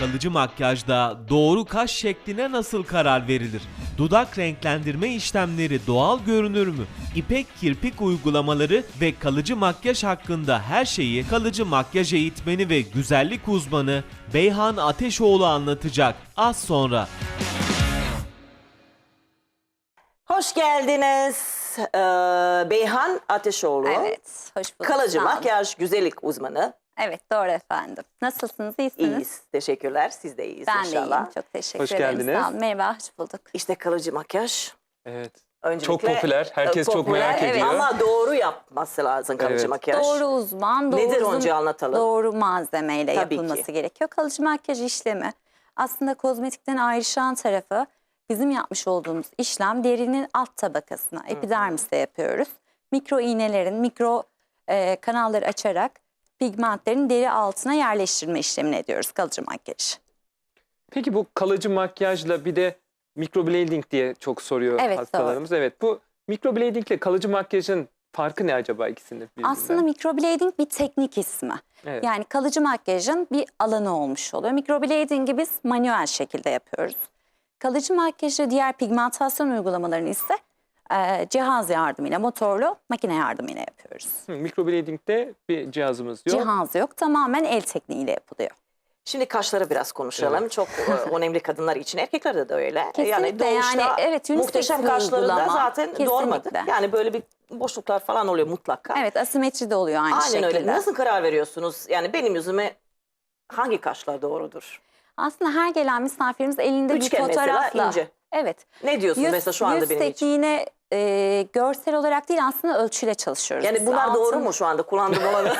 Kalıcı makyajda doğru kaş şekline nasıl karar verilir? Dudak renklendirme işlemleri doğal görünür mü? İpek kirpik uygulamaları ve kalıcı makyaj hakkında her şeyi kalıcı makyaj eğitmeni ve güzellik uzmanı Beyhan Ateşoğlu anlatacak az sonra. Hoş geldiniz. Ee, Beyhan Ateşoğlu. Evet, hoş bulduk. Kalıcı Sağ olun. makyaj güzellik uzmanı. Evet, doğru efendim. Nasılsınız, iyisiniz? İyiyiz. Teşekkürler. Siz de iyiyiz Ben de inşallah. iyiyim, çok teşekkür Hoş ederim. geldiniz. Sağ olun. Merhaba, hoş bulduk. İşte kalıcı makyaj. Evet. Öncelikle, Çok popüler. Herkes e, çok merak evet. ediyor. Ama doğru yapması lazım kalıcı Evet. makyaj. Doğru uzman, doğru Nedir uzun- önce anlatalım. Doğru malzemeyle Tabii yapılması ki. gerekiyor. Kalıcı makyaj işlemi aslında kozmetikten ayrışan tarafı bizim yapmış olduğumuz işlem derinin alt tabakasına, epidermiste yapıyoruz. Mikro iğnelerin, mikro e, kanalları açarak pigmentlerin deri altına yerleştirme işlemini ediyoruz kalıcı makyaj. Peki bu kalıcı makyajla bir de microblading diye çok soruyor Evet, hastalarımız. Evet. Bu microblading ile kalıcı makyajın farkı ne acaba ikisinin birbirinden? Aslında microblading bir teknik ismi. Evet. Yani kalıcı makyajın bir alanı olmuş oluyor. Microblading'i biz manuel şekilde yapıyoruz. Kalıcı makyajı diğer pigmentasyon uygulamalarını ise e, cihaz yardımıyla, motorlu makine yardımıyla yapıyoruz. Hı, microblading'de bir cihazımız yok. Cihaz yok, tamamen el tekniğiyle yapılıyor. Şimdi kaşları biraz konuşalım. Çok e, önemli kadınlar için. Erkeklerde de öyle. Kesinlikle yani doğuşta yani, evet, muhteşem bir kaşları da uygulama. zaten Kesinlikle. doğurmadı. Yani böyle bir boşluklar falan oluyor mutlaka. Evet, asimetri de oluyor aynı Aynen şekilde. öyle. Nasıl karar veriyorsunuz? Yani benim yüzüme hangi kaşlar doğrudur? Aslında her gelen misafirimiz elinde Üçgen bir mesela, fotoğrafla. ince. Evet. Ne diyorsun Yüz, mesela şu anda yüz benim için? tekniğine e, görsel olarak değil aslında ölçüyle çalışıyoruz. Yani biz. bunlar Altın- doğru mu şu anda kullandığım olanı?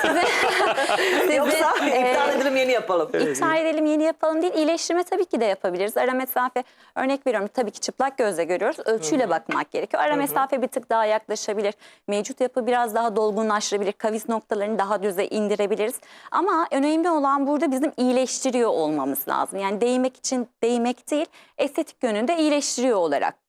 Yoksa e, iptal edelim yeni yapalım. İptal edelim yeni yapalım değil. İyileştirme tabii ki de yapabiliriz. Ara mesafe örnek veriyorum tabii ki çıplak gözle görüyoruz. Ölçüyle bakmak gerekiyor. Ara mesafe bir tık daha yaklaşabilir. Mevcut yapı biraz daha dolgunlaştırabilir. Kavis noktalarını daha düze indirebiliriz. Ama önemli olan burada bizim iyileştiriyor olmamız lazım. Yani değmek için değmek değil estetik yönünde iyileştiriyor olarak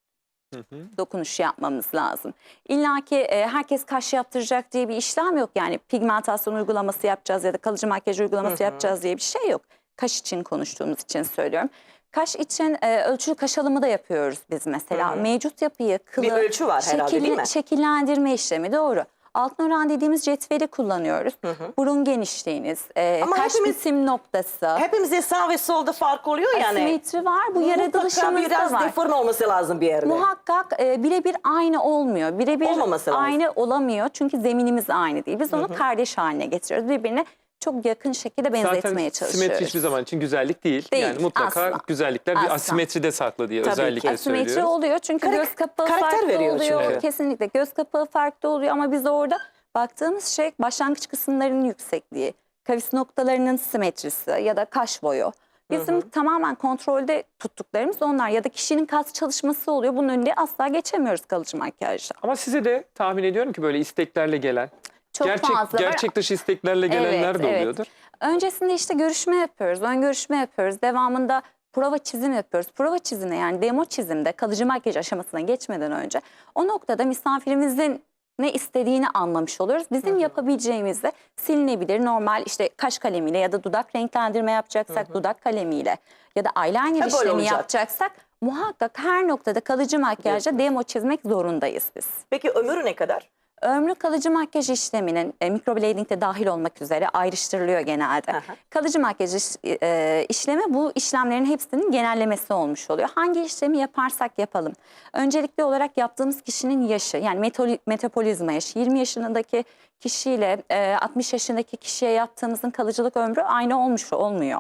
dokunuş yapmamız lazım. İlla ki e, herkes kaş yaptıracak diye bir işlem yok. Yani pigmentasyon uygulaması yapacağız ya da kalıcı makyaj uygulaması yapacağız diye bir şey yok. Kaş için konuştuğumuz için söylüyorum. Kaş için e, ölçülü kaş alımı da yapıyoruz biz mesela. Mevcut yapıyı, kılı, Bir ölçü var herhalde, değil mi? şekillendirme işlemi doğru. Altın oran dediğimiz cetveli kullanıyoruz. Burun genişliğiniz, e, Ama kaş hepimiz- bitim noktası. Hepimizde sağ ve solda fark oluyor yani. Asimetri var. Bu yaratılışımızda biraz var. deform olması lazım bir yerde. Muhakkak e, birebir aynı olmuyor. Birebir lazım. aynı olamıyor. Çünkü zeminimiz aynı değil. Biz onu kardeş haline getiriyoruz. Birbirine çok yakın şekilde benzetmeye Zaten çalışıyoruz. simetri hiçbir zaman için güzellik değil. Değil, yani mutlaka asla. güzellikler bir Asla. asimetride saklı diye Tabii özellikle ki. Asimetri söylüyoruz. oluyor çünkü Karak- göz kapağı karakter farklı veriyor oluyor. çünkü. Kesinlikle göz kapağı farklı oluyor ama biz orada baktığımız şey başlangıç kısımlarının yüksekliği, kavis noktalarının simetrisi ya da kaş boyu. Bizim tamamen kontrolde tuttuklarımız onlar ya da kişinin kas çalışması oluyor. Bunun önünde asla geçemiyoruz kalıcı makyajla. Ama size de tahmin ediyorum ki böyle isteklerle gelen, Çok gerçek, fazla var. gerçek dışı isteklerle gelenler Evet, de evet. oluyordur. Öncesinde işte görüşme yapıyoruz, ön görüşme yapıyoruz. Devamında prova çizim yapıyoruz. Prova çizimde yani demo çizimde kalıcı makyaj aşamasına geçmeden önce o noktada misafirimizin ne istediğini anlamış oluyoruz. Bizim yapabileceğimiz de silinebilir normal işte kaş kalemiyle ya da dudak renklendirme yapacaksak dudak kalemiyle ya da eyeliner böyle işlemi olacak. yapacaksak muhakkak her noktada kalıcı makyajda demo çizmek zorundayız biz. Peki ömrü ne kadar? Ömrü kalıcı makyaj işleminin e, microblading de dahil olmak üzere ayrıştırılıyor genelde. Aha. Kalıcı makyaj iş- e, işlemi bu işlemlerin hepsinin genellemesi olmuş oluyor. Hangi işlemi yaparsak yapalım. Öncelikli olarak yaptığımız kişinin yaşı yani metoli- metabolizma yaşı 20 yaşındaki kişiyle e, 60 yaşındaki kişiye yaptığımızın kalıcılık ömrü aynı olmuş olmuyor.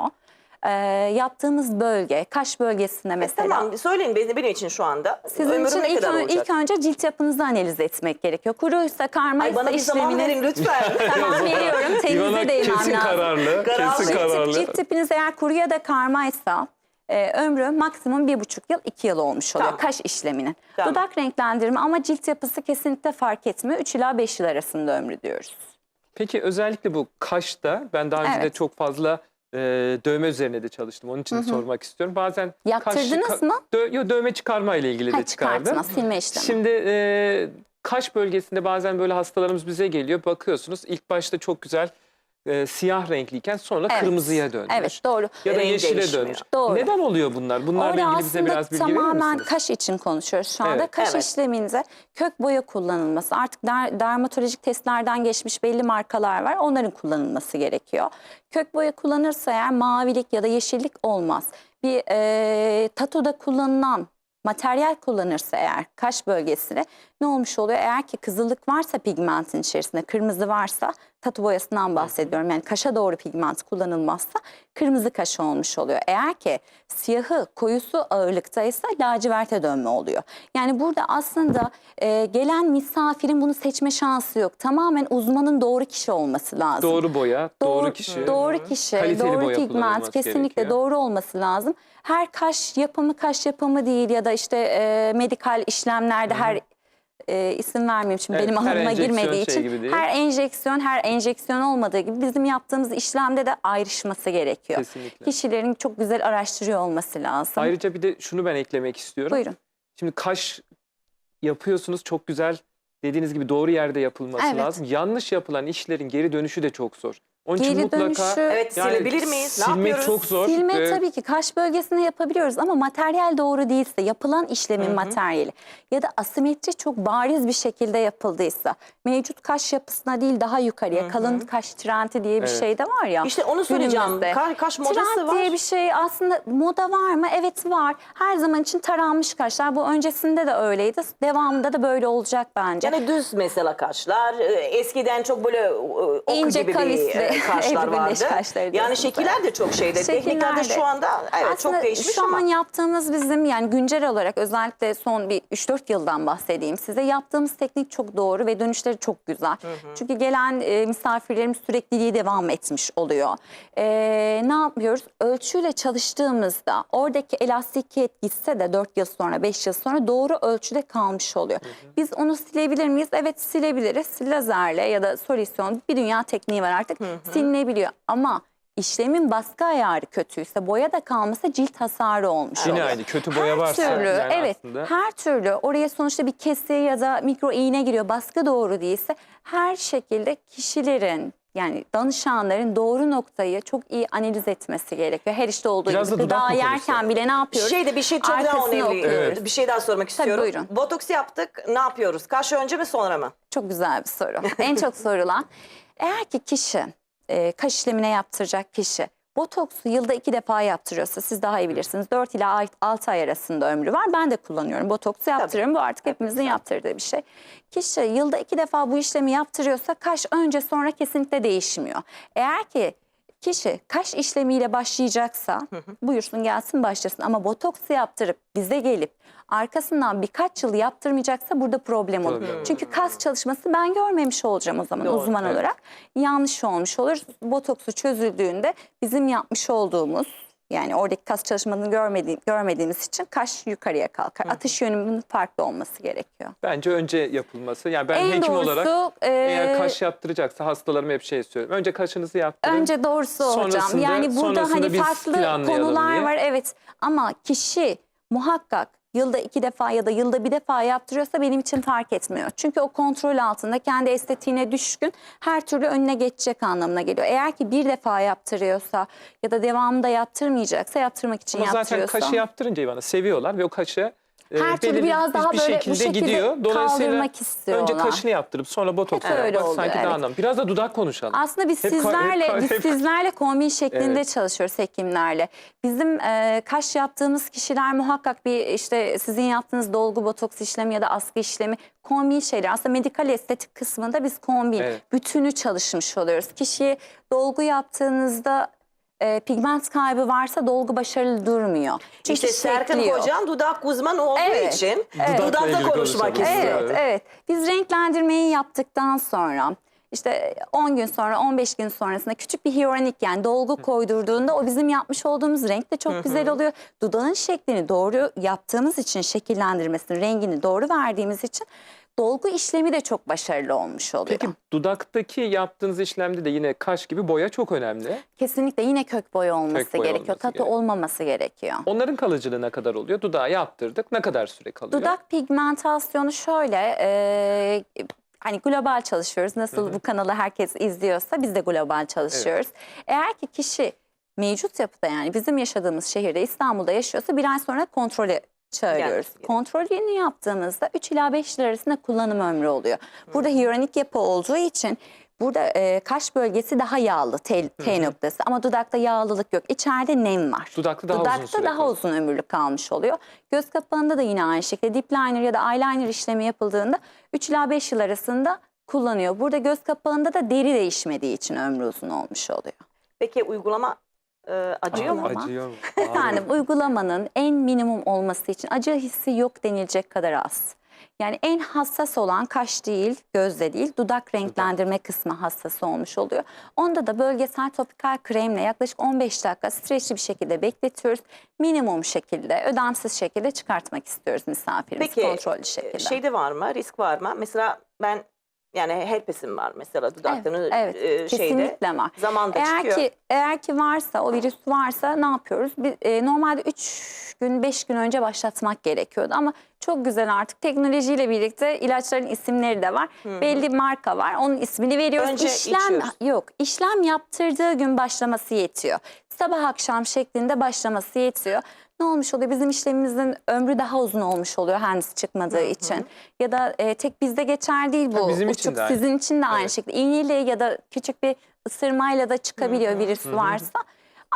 E, yaptığımız bölge, kaş bölgesinde mesela. Tamam söyleyin benim, benim için şu anda. Sizin ömrü için ne ilk, kadar ön- olacak? ilk önce cilt yapınızı analiz etmek gerekiyor. Kuruysa, Ay karmaysa bana bir zaman verin lütfen. Tamam veriyorum. Tenize değmem kesin lazım. kararlı, Kararlı. kesin Cilt- kararlı. Cilt tipiniz eğer kuru ya da karmaysa e, ömrü maksimum bir buçuk yıl, iki yıl olmuş oluyor Tamam. kaş işleminin. Tamam. Dudak renklendirme ama cilt yapısı kesinlikle fark etmiyor. 3 ila 5 yıl arasında ömrü diyoruz. Peki özellikle bu kaşta ben daha önce de Evet. çok fazla e, dövme üzerine de çalıştım. Onun için de sormak istiyorum. Bazen Yaptırdınız kaş, mı? Dö, yo, dövme çıkarma ile ilgili Ha, de çıkardım. çıkartma, silme işlemi. Şimdi e, kaş bölgesinde bazen böyle hastalarımız bize geliyor. Bakıyorsunuz ilk başta çok güzel e, siyah renkliyken sonra Evet. Evet kırmızıya dönmüş. doğru. Ya da yeşile değişmiyor. dönmüş. Doğru. Neden oluyor bunlar? Bunlarla Orada ilgili bize biraz bilgi verir tamamen misiniz? kaş için konuşuyoruz şu anda. Evet. Kaş Evet. işleminde kök boya kullanılması. Artık der- dermatolojik testlerden geçmiş belli markalar var. Onların kullanılması gerekiyor. Kök boya kullanırsa eğer mavilik ya da yeşillik olmaz. Bir e, tatoda kullanılan materyal kullanırsa eğer kaş bölgesine ne olmuş oluyor? Eğer ki kızıllık varsa pigmentin içerisinde, kırmızı varsa tatu boyasından bahsediyorum. Yani kaşa doğru pigment kullanılmazsa kırmızı kaş olmuş oluyor. Eğer ki siyahı, koyusu ağırlıktaysa laciverte dönme oluyor. Yani burada aslında e, gelen misafirin bunu seçme şansı yok. Tamamen uzmanın doğru kişi olması lazım. Doğru boya, doğru, kişi. Doğru kişi, Kaliteli doğru pigment kesinlikle gerekiyor. doğru olması lazım. Her kaş yapımı kaş yapımı değil ya da işte e, medikal işlemlerde her e, isim vermeyeyim şimdi Evet, benim alanıma girmediği şey için her enjeksiyon her enjeksiyon olmadığı gibi bizim yaptığımız işlemde de ayrışması gerekiyor. Kesinlikle. Kişilerin çok güzel araştırıyor olması lazım. Ayrıca bir de şunu ben eklemek istiyorum. Buyurun. Şimdi kaş yapıyorsunuz çok güzel dediğiniz gibi doğru yerde yapılması Evet. lazım. Yanlış yapılan işlerin geri dönüşü de çok zor. Onun için Geri mutlaka dönüşü Evet yani silebilir miyiz? Ne silmek yapıyoruz? çok zor. Silme Ee, tabii ki kaş bölgesinde yapabiliyoruz ama materyal doğru değilse, yapılan işlemin materyali ya da asimetri çok bariz bir şekilde yapıldıysa, mevcut kaş yapısına değil daha yukarıya, kalın kaş trendi diye bir Evet. şey de var ya. İşte onu soracağım. günümüzde. Ka- kaş modası Trend var. diye bir şey aslında moda var mı? Evet var. Her zaman için taranmış kaşlar. Bu öncesinde de öyleydi. Devamında da böyle olacak bence. Yani düz mesela kaşlar. e, Eskiden çok böyle e, ok İnce gibi kavisli, bir e, Ebru Gündeş vardı. Yani şekiller de çok şeyde. Teknikler de şu anda evet Aslında çok değişmiş şu ama. an yaptığımız bizim yani güncel olarak özellikle son bir 3-4 yıldan bahsedeyim size. Yaptığımız teknik çok doğru ve dönüşleri çok güzel. Çünkü gelen e, misafirlerimiz sürekliliği devam etmiş oluyor. E, ne yapıyoruz? Ölçüyle çalıştığımızda oradaki elastikiyet gitse de 4 yıl sonra 5 yıl sonra doğru ölçüde kalmış oluyor. Biz onu silebilir miyiz? Evet silebiliriz. Lazerle ya da solüsyon bir dünya tekniği var artık silinebiliyor. Ama işlemin baskı ayarı kötüyse boya da kalmasa cilt hasarı olmuş Yine oluyor. aynı kötü boya her varsa türlü, yani evet, aslında. her türlü oraya sonuçta bir kese ya da mikro iğne giriyor. Baskı doğru değilse her şekilde kişilerin yani danışanların doğru noktayı çok iyi analiz etmesi gerekiyor. Her işte olduğu Biraz gibi da gıda yerken bile ne yapıyoruz? Şeyde bir şey çok daha önemli. Evet. Bir şey daha sormak istiyorum. buyurun. Botoks yaptık. Ne yapıyoruz? Kaş önce mi sonra mı? Çok güzel bir soru. en çok sorulan. Eğer ki kişi e, kaş işlemine yaptıracak kişi botoksu yılda iki defa yaptırıyorsa siz daha iyi bilirsiniz. 4 ila 6 ay arasında ömrü var. Ben de kullanıyorum. Botoksu yaptırıyorum. Bu artık hepimizin yaptırdığı bir şey. Kişi yılda iki defa bu işlemi yaptırıyorsa kaş önce sonra kesinlikle değişmiyor. Eğer ki kişi kaş işlemiyle başlayacaksa buyursun gelsin başlasın ama botoksu yaptırıp bize gelip arkasından birkaç yıl yaptırmayacaksa burada problem olur. Olur. Çünkü kas çalışması ben görmemiş olacağım o zaman Doğru, uzman evet. olarak. Yanlış olmuş olur. Botoksu çözüldüğünde bizim yapmış olduğumuz yani oradaki kas çalışmasını görmediğim, görmediğimiz için kaş yukarıya kalkar. Atış yönümünün farklı olması gerekiyor. Bence önce yapılması. Yani ben en hekim doğrusu olarak e, eğer kaş yaptıracaksa hastalarıma hep şey söylüyorum. Önce kaşınızı yaptırın. Önce doğrusu hocam. Yani burada hani farklı konular diye. var evet ama kişi muhakkak yılda iki defa ya da yılda bir defa yaptırıyorsa benim için fark etmiyor. Çünkü o kontrol altında kendi estetiğine düşkün her türlü önüne geçecek anlamına geliyor. Eğer ki bir defa yaptırıyorsa ya da devamında yaptırmayacaksa yaptırmak için Ama zaten yaptırıyorsa. kaşı yaptırınca bana seviyorlar ve o kaşı Her türlü biraz daha bir böyle bu şekilde şekilde gidiyor. Dolayısıyla önce kaşını yaptırıp sonra botoks Hep öyle yapmak sanki evet. daha anlamlı. Biraz da dudak konuşalım. Aslında biz Hep hep sizlerle ka- biz hep- sizlerle kombin şeklinde Evet. çalışıyoruz hekimlerle. Bizim e, kaş yaptığımız kişiler muhakkak bir işte sizin yaptığınız dolgu botoks işlemi ya da askı işlemi kombin şeyler. Aslında medikal estetik kısmında biz kombin Evet. bütünü çalışmış oluyoruz. Kişiye dolgu yaptığınızda e, pigment kaybı varsa dolgu başarılı durmuyor. Çünkü İşte Serkan şekliyor. Hocam dudak uzmanı olduğu Evet, için evet. Dudakla dudakta ilgili konuşmak istiyor. Evet, Evet. evet. Biz renklendirmeyi yaptıktan sonra işte 10 gün sonra 15 gün sonrasında küçük bir hyaluronik yani dolgu koydurduğunda o bizim yapmış olduğumuz renk de çok güzel oluyor. Dudağın şeklini doğru yaptığımız için şekillendirmesini, rengini doğru verdiğimiz için dolgu işlemi de çok başarılı olmuş oluyor. Peki dudaktaki yaptığınız işlemde de yine kaş gibi boya çok önemli. Kesinlikle yine kök boya olması Kök boya gerekiyor. olması Katı gerekiyor. olmaması gerekiyor. Onların kalıcılığı ne kadar oluyor? Dudağı yaptırdık. Ne kadar süre kalıyor? Dudak pigmentasyonu şöyle, e, hani global çalışıyoruz. Nasıl bu kanalı herkes izliyorsa biz de global çalışıyoruz. Eğer ki kişi mevcut yapıda yani bizim yaşadığımız şehirde İstanbul'da yaşıyorsa bir ay sonra kontrole çağırıyoruz. Gelmesi gerekiyor. Kontrolünü yaptığımızda 3 ila 5 yıl arasında kullanım ömrü oluyor. Burada hyaluronik yapı olduğu için burada e, kaş bölgesi daha yağlı T, T noktası ama dudakta yağlılık yok. İçeride nem var. Dudakta daha uzun Dudakta süre daha uzun ömürlü kalmış oluyor. Göz kapağında da yine aynı şekilde dip liner ya da eyeliner işlemi yapıldığında 3 ila 5 yıl arasında kullanıyor. Burada göz kapağında da deri değişmediği için ömrü uzun olmuş oluyor. Peki uygulama e, acıyor mu? Acıyor? Efendim uygulamanın en minimum olması için acı hissi yok denilecek kadar az. Yani en hassas olan kaş değil, gözde değil, dudak renklendirme kısmı hassas olmuş oluyor. Onda da bölgesel topikal kremle yaklaşık 15 dakika streçli bir şekilde bekletiyoruz. Minimum şekilde, ödemsiz şekilde çıkartmak istiyoruz misafirimizi Peki kontrollü şekilde. e, şeyde var mı? Risk var mı? Mesela ben yani herpesim var mesela dudaklarını evet, e, şeyde. kesinlikle var. Zamanda Eğer çıkıyor. ki eğer ki varsa o virüs varsa ne yapıyoruz? Bir, e, normalde 3 gün 5 gün önce başlatmak gerekiyordu ama çok güzel artık teknolojiyle birlikte ilaçların isimleri de var. Belli marka var. Onun ismini veriyoruz. Önce işlem içiyoruz. yok. İşlem yaptırdığı gün başlaması yetiyor. Sabah akşam şeklinde başlaması yetiyor. Ne olmuş oluyor? Bizim işlemimizin ömrü daha uzun olmuş oluyor henüz çıkmadığı için. Ya da e, tek bizde geçer değil bu. Ha, bizim için Uçup de aynı. sizin için de aynı Evet. şekilde. İğneyle ya da küçük bir ısırmayla da çıkabiliyor virüs varsa.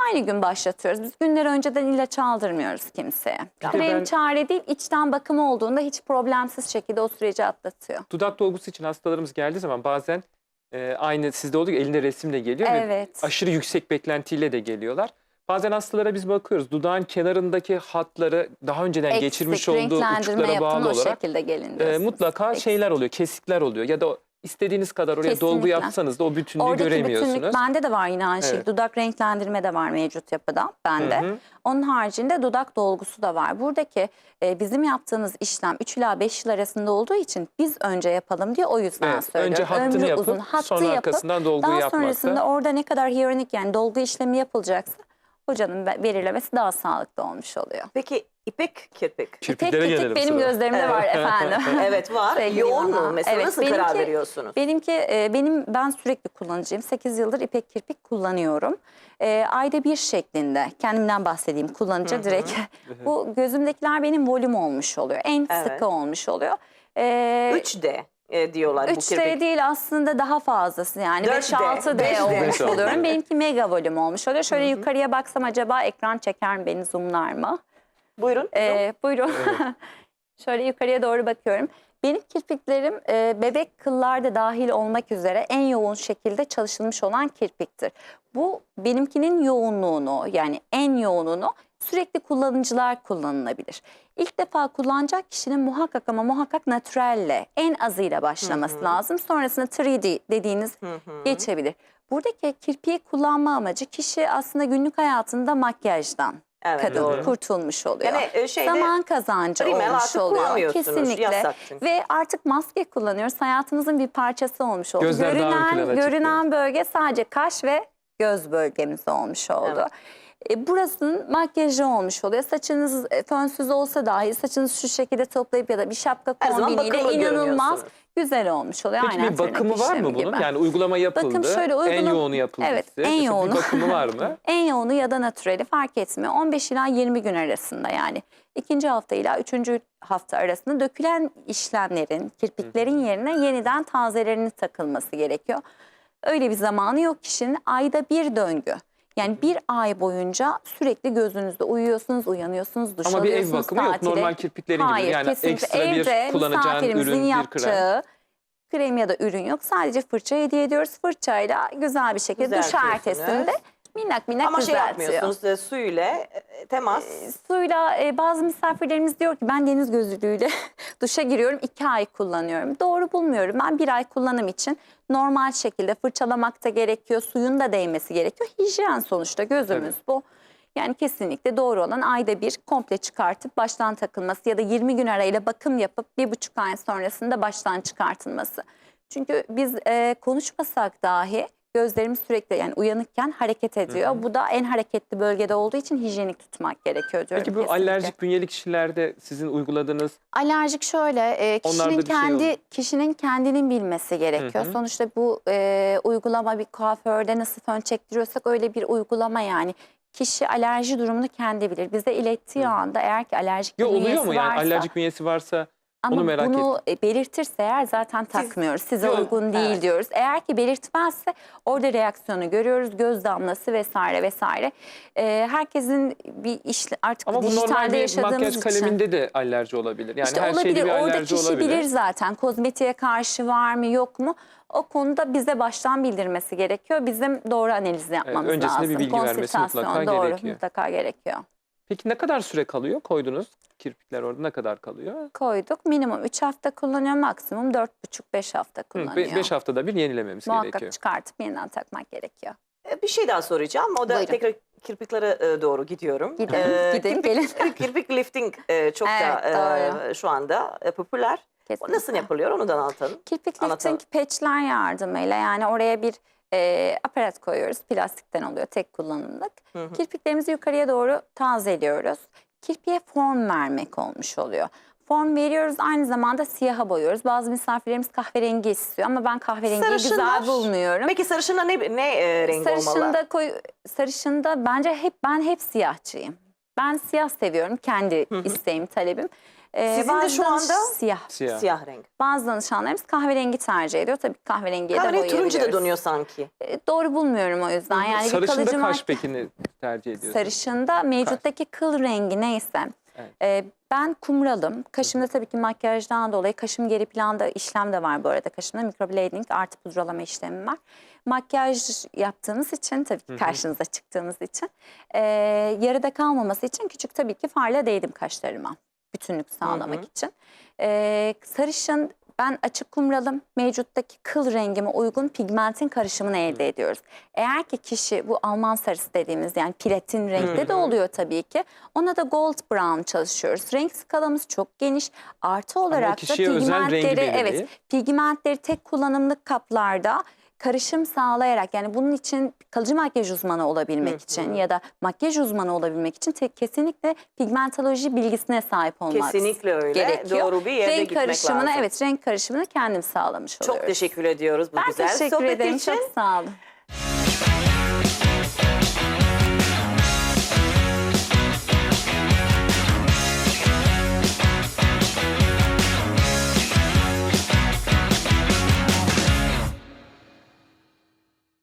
Aynı gün başlatıyoruz. Biz günler önceden ilaç aldırmıyoruz kimseye. Krem ben- çare değil, içten bakım olduğunda hiç problemsiz şekilde o süreci atlatıyor. Dudak dolgusu için hastalarımız geldiği zaman bazen e, aynı sizde olduğu gibi elinde resimle geliyor ve Evet. aşırı yüksek beklentiyle de geliyorlar. Bazen hastalara biz bakıyoruz. Dudağın kenarındaki hatları daha önceden geçirmiş Eksik, olduğu renklendirme uçuklara bağlı o olarak şekilde gelin e, mutlaka Eksik. şeyler oluyor, kesikler oluyor ya da istediğiniz kadar oraya dolgu Kesinlikle. yapsanız da o bütünlüğü Oradaki göremiyorsunuz. bütünlük bende de var yine aynı. Evet. Dudak renklendirme de var mevcut yapıda bende. Hı hı. Onun haricinde dudak dolgusu da var. Buradaki e, bizim yaptığımız işlem 3 ila 5 yıl arasında olduğu için biz önce yapalım diye o yüzden Evet, söylüyorum. önce hattını Ömrü yapıp uzun, hattı sonra yapıp, arkasından dolguyu daha yapmakta. sonrasında orada ne kadar hyaluronik yani dolgu işlemi yapılacaksa hocanın be- belirlemesi daha sağlıklı olmuş oluyor. Peki ipek kirpik. Tek Kirpiklere tek gelelim benim sonra. gözlerimde Evet. var efendim. evet var. Sevgili Yoğun mu mesela? Evet, Nasıl karar benimki- veriyorsunuz? Benimki e, benim ben sürekli kullanıcıyım. 8 yıldır ipek kirpik kullanıyorum. E, ayda bir şeklinde kendimden bahsedeyim kullanıcı direkt. Bu gözümdekiler benim volüm olmuş oluyor. En Evet. sıkı olmuş oluyor. E, 3D e, diyorlar bu 3D kirpik. değil aslında daha fazlası yani 4D, 5-6D 5D. olmuş 5-6D. oluyorum. Benimki mega volüm olmuş oluyor. Şöyle yukarıya baksam acaba ekran çeker mi beni zoomlar mı? Buyurun. Ee, buyurun. Şöyle yukarıya doğru bakıyorum. Benim kirpiklerim e, bebek kıllarda dahil olmak üzere en yoğun şekilde çalışılmış olan kirpiktir. Bu benimkinin yoğunluğunu yani en yoğunluğunu sürekli kullanıcılar kullanılabilir. İlk defa kullanacak kişinin muhakkak ama muhakkak natürelle en azıyla başlaması lazım. Sonrasında 3D dediğiniz geçebilir. Buradaki kirpiği kullanma amacı kişi aslında günlük hayatında makyajdan Evet, kadın doğru. kurtulmuş oluyor. Yani e, şeyde Zaman kazancı olmuş oluyor. Kesinlikle. Ve artık maske kullanıyoruz. Hayatımızın bir parçası olmuş oldu. Gözler görünen çıktı. görünen bölge sadece kaş ve göz bölgemiz olmuş oldu. Evet. E, burasının makyajı olmuş oluyor. Saçınız e, fönsüz olsa dahi saçınızı şu şekilde toplayıp ya da bir şapka Her zaman kombiniyle bakımlı inanılmaz görünüyorsunuz. güzel olmuş oluyor. Peki Aynen bir bakımı tırnak var mı işlemi bunun? gibi. Yani uygulama yapıldı. Bakım şöyle En uygulama- yoğunu yapıldı Evet, en yoğunu. Bir bakımı var mı? En yoğunu ya da natüreli fark etmiyor. 15 ila 20 gün arasında yani. ikinci hafta ile üçüncü hafta arasında dökülen işlemlerin, kirpiklerin yerine yeniden tazelerinin takılması gerekiyor. Öyle bir zamanı yok kişinin ayda bir döngü. Yani bir ay boyunca sürekli gözünüzde uyuyorsunuz, uyanıyorsunuz, duş Ama bir ev bakımı yok. tatile. Normal kirpiklerin gibi. Hayır, Yani kesinlikle. ekstra bir Evde kullanacağın misafirimizin ürün, bir krem. krem ya da ürün yok. Sadece fırça hediye ediyoruz. Fırçayla güzel bir şekilde duş Düzeltiyorsunuz. ertesinde minnak minnak Ama şey yapmıyorsunuz e, su ile e, temas. Suyla e, bazı misafirlerimiz diyor ki ben deniz gözlüğüyle duşa giriyorum iki ay kullanıyorum. Doğru bulmuyorum. Ben bir ay kullanım için normal şekilde fırçalamak da gerekiyor. Suyun da değmesi gerekiyor. Hijyen sonuçta gözümüz bu. Yani kesinlikle doğru olan ayda bir komple çıkartıp baştan takılması ya da 20 gün arayla bakım yapıp bir buçuk ay sonrasında baştan çıkartılması. Çünkü biz e, konuşmasak dahi gözlerimiz sürekli yani uyanıkken hareket ediyor. Bu da en hareketli bölgede olduğu için hijyenik tutmak gerekiyor diyorum. Peki bu kesinlikle. alerjik bünyeli kişilerde sizin uyguladığınız Alerjik şöyle e, Onlarda kişinin şey kendi olur. kişinin kendinin bilmesi gerekiyor. Hı hı. Sonuçta bu e, uygulama bir kuaförde nasıl fön çektiriyorsak öyle bir uygulama yani. Kişi alerji durumunu kendi bilir. Bize ilettiği Hı. anda eğer ki alerjik Yo bir oluyor bünyesi mu yani varsa alerjik bünyesi varsa ama Onu merak bunu e, belirtirse eğer zaten takmıyoruz. Size Yok, uygun değil evet. diyoruz. Eğer ki belirtmezse orada reaksiyonu görüyoruz. Göz damlası vesaire vesaire. E, herkesin bir iş artık ama bu normal dijitalde bir yaşadığımız makyaj için. kaleminde de alerji olabilir. Yani İşte her olabilir. şeyde bir Orada alerji kişi olabilir. bilir zaten. Kozmetiğe karşı var mı yok mu? O konuda bize baştan bildirmesi gerekiyor. Bizim doğru analizi yapmamız öncesinde bir lazım. bilgi vermesi mutlaka doğru, gerekiyor. mutlaka gerekiyor. Peki ne kadar süre kalıyor koydunuz? Kirpikler orada ne kadar kalıyor? Koyduk. Minimum 3 hafta kullanıyor. Maksimum 4,5-5 hafta kullanıyor. 5 haftada bir yenilememiz Muhakkak gerekiyor. çıkartıp yeniden takmak gerekiyor. E, Bir şey daha soracağım. O da Buyurun. tekrar kirpiklere e, doğru gidiyorum. Gidin, E, gidin, kirpik- gelin. kirpik lifting e, çok da Evet, e, şu anda popüler. O Kesinlikle. nasıl yapılıyor onu da anlatalım. Kirpik lifting patchler yardımıyla yani oraya bir e, aparat koyuyoruz. Plastikten oluyor tek kullanımlık. Hı hı. Kirpiklerimizi yukarıya doğru tazeliyoruz. Kirpiğe form vermek olmuş oluyor. Form veriyoruz aynı zamanda siyaha boyuyoruz. Bazı misafirlerimiz kahverengi istiyor ama ben kahverengiyi Sarışınlar. güzel bulmuyorum. Peki sarışında ne, ne e, renk olmalı? Sarışında koy, sarışında bence hep ben hep siyahçıyım. Ben siyah seviyorum kendi isteğim, talebim. Ee, Sizin de bazı şu danış- anda- siyah. Siyah. Siyah renk. Bazı danışanlarımız kahverengi tercih ediyor. Tabii kahverengiye de Kahverengi turuncu da dönüyor sanki. E, Doğru bulmuyorum o yüzden. Yani bir Sarışında kalıcı kaş mak- peki ne tercih ediyorsunuz? Sarışında mevcuttaki kıl rengi neyse. Evet. E, ben kumralım. Kaşımda tabii ki makyajdan dolayı kaşım geri planda işlem de var bu arada kaşımda. Microblading artı pudralama işlemi var. Makyaj yaptığımız için tabii ki karşınıza çıktığımız için e, yarıda kalmaması için küçük tabii ki farla değdim kaşlarıma. Bütünlük sağlamak için. E, sarışın ben açık kumralım mevcuttaki kıl rengime uygun pigmentin karışımını elde ediyoruz. Eğer ki kişi bu Alman sarısı dediğimiz yani platin renkte de oluyor tabii ki. Ona da gold brown çalışıyoruz. Renk skalamız çok geniş. Artı olarak da pigmentleri evet pigmentleri tek kullanımlık kaplarda karışım sağlayarak yani bunun için kalıcı makyaj uzmanı olabilmek için ya da makyaj uzmanı olabilmek için te- kesinlikle pigmentoloji bilgisine sahip olmak Kesinlikle öyle. gerekiyor. Doğru bir yerde renk gitmek karışımını lazım. evet renk karışımını kendim sağlamış Çok oluyoruz. teşekkür ediyoruz bu Ben güzel teşekkür sohbet ederim. için. Çok sağ olun.